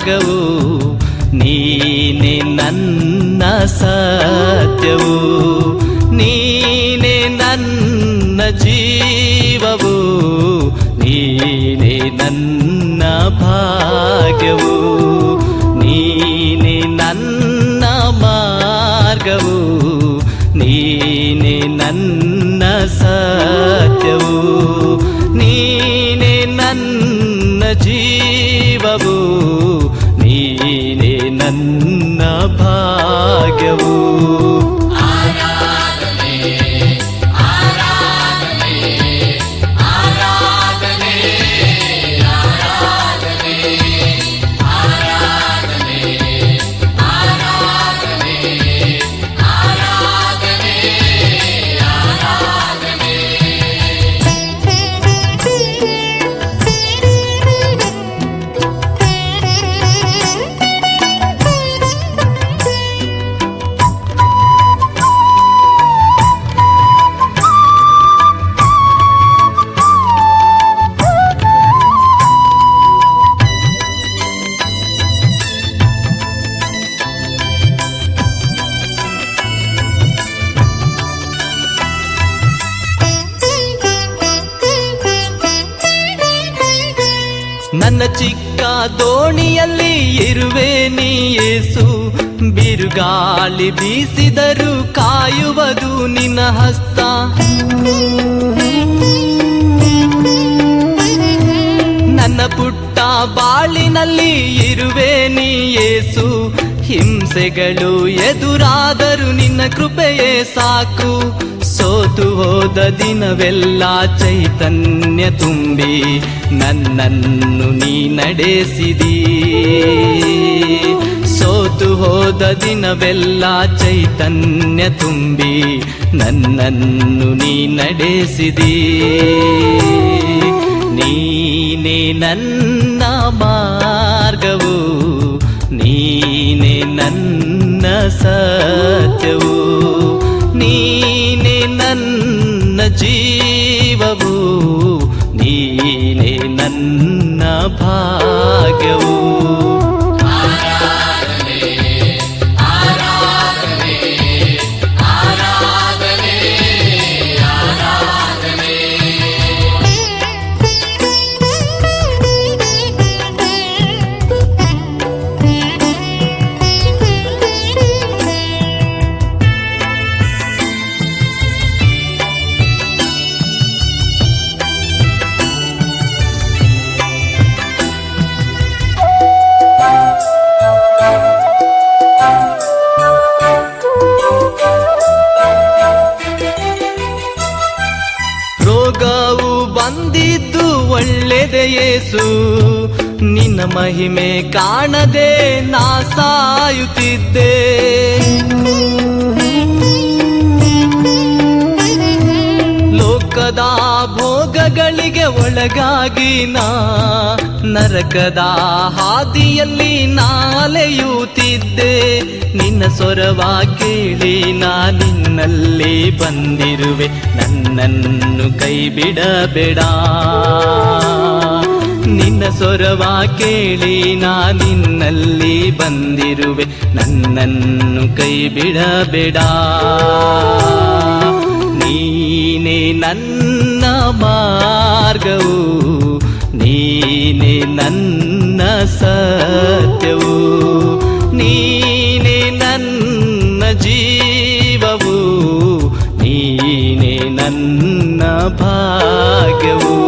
ಮಾರ್ಗವು ನೀನೆ ನನ್ನ ಸತ್ಯವು ನೀನೆ ನನ್ನ ಜೀವವು. ನೀನೆ ನನ್ನ ಭಾಗ್ಯವು. ನೀನೆ ನನ್ನ ಮಾರ್ಗವು. ನೀನೆ ನನ್ನ ಸತ್ಯವು ನೀನೆ ನನ್ನ ಜೀವವು. ನನ್ನ ಭಾಗ್ಯವು ನನ್ನ ಚಿಕ್ಕ ದೋಣಿಯಲ್ಲಿ ಇರುವೆ ನೀ ಏಸು. ಬಿರುಗಾಳಿ ಬೀಸಿದರು ಕಾಯುವುದು ನಿನ್ನ ಹಸ್ತ. ನನ್ನ ಪುಟ್ಟ ಬಾಳಿನಲ್ಲಿ ಇರುವೆ ನೀ ಏಸು. ಹಿಂಸೆಗಳು ಎದುರಾದರೂ ನಿನ್ನ ಕೃಪೆಯೇ ಸಾಕು. ಸೋತು ಹೋದ ದಿನವೆಲ್ಲ ಚೈತನ್ಯ ತುಂಬಿ ನನ್ನನ್ನು ನೀ ನಡೆಸಿದಿ. ಸೋತು ಹೋದ ದಿನವೆಲ್ಲ ಚೈತನ್ಯ ತುಂಬಿ ನನ್ನನ್ನು ನೀ ನಡೆಸಿದಿ. ನೀನೇ ನನ್ನ ಮಾರ್ಗವು, ನೀನೆ ನನ್ನ ಸತ್ಯವು. ನನ್ನ ಭಾಗ್ಯವು. ಯೇಸು ನಿನ್ನ ಮಹಿಮೆ ಕಾಣದೆ ನಾ ಸಾಯುತ್ತಿದ್ದೆ. ಲೋಕದ ಭೋಗಗಳಿಗೆ ಒಳಗಾಗಿ ನಾ ನರಕದ ಹಾದಿಯಲ್ಲಿ ನಾಲೆಯುತ್ತಿದ್ದೆ. ನಿನ್ನ ಸ್ವರವ ಕೇಳಿ ನಾ ನಿನ್ನಲ್ಲಿ ಬಂದಿರುವೆ. ನನ್ನನ್ನು ಕೈ ಬಿಡಬೇಡ ನಿನ್ನ ಸ್ವರವಾ ಕೇಳಿ ನಾ ನಿನ್ನಲ್ಲಿ ಬಂದಿರುವೆ. ನನ್ನನ್ನು ಕೈ ಬಿಡಬೇಡ. ನೀನೆ ನನ್ನ ಮಾರ್ಗವು. ನೀನೆ ನನ್ನ ಸತ್ಯವು. ನೀನೆ ನನ್ನ ಜೀವವು. ನೀನೆ ನನ್ನ ಭಾಗ್ಯವು.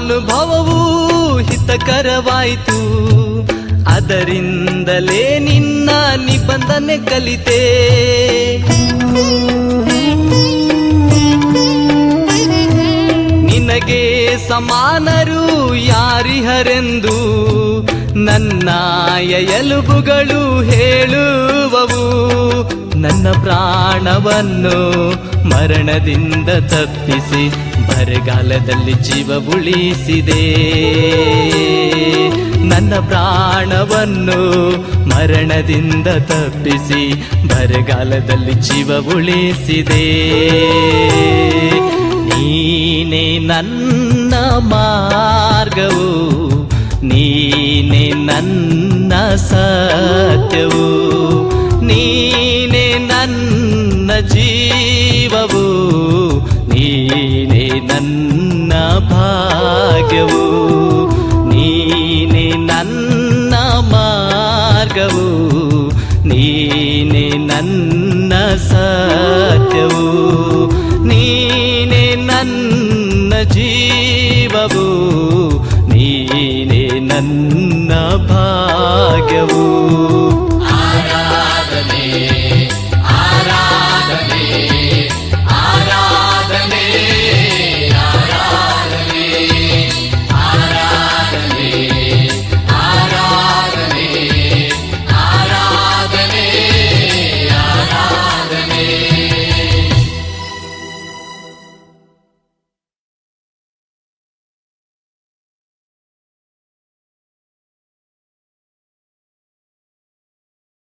ಕಷ್ಟಾನುಭವವು ಹಿತಕರವಾಯಿತು. ಅದರಿಂದಲೇ ನಿನ್ನ ನಿಬಂಧನೆ ಕಲಿತೆ. ನಿನಗೆ ಸಮಾನರು ಯಾರಿಹರೆಂದು ನನ್ನ ಎಲುಬುಗಳು ಹೇಳುವವು. ನನ್ನ ಪ್ರಾಣವನ್ನು ಮರಣದಿಂದ ತಪ್ಪಿಸಿ ಬರಗಾಲದಲ್ಲಿ ಜೀವ ಉಳಿಸಿದೆ. ನನ್ನ ಪ್ರಾಣವನ್ನು ಮರಣದಿಂದ ತಪ್ಪಿಸಿ ಬರಗಾಲದಲ್ಲಿ ಜೀವ ಉಳಿಸಿದೆ. ನೀನೆ ನನ್ನ ಮಾರ್ಗವು, ನೀನೆ ನನ್ನ ಸತ್ಯವು, ನೀನೆ ನನ್ನ ಜೀವವು. ನನ್ನ ಸತ್ಯವು ನೀನೆ ನನ್ನ ಜೀವವು ನೀನೆ ನನ್ನ ಭಾಗ್ಯವು. ಆರಾಧನೆ.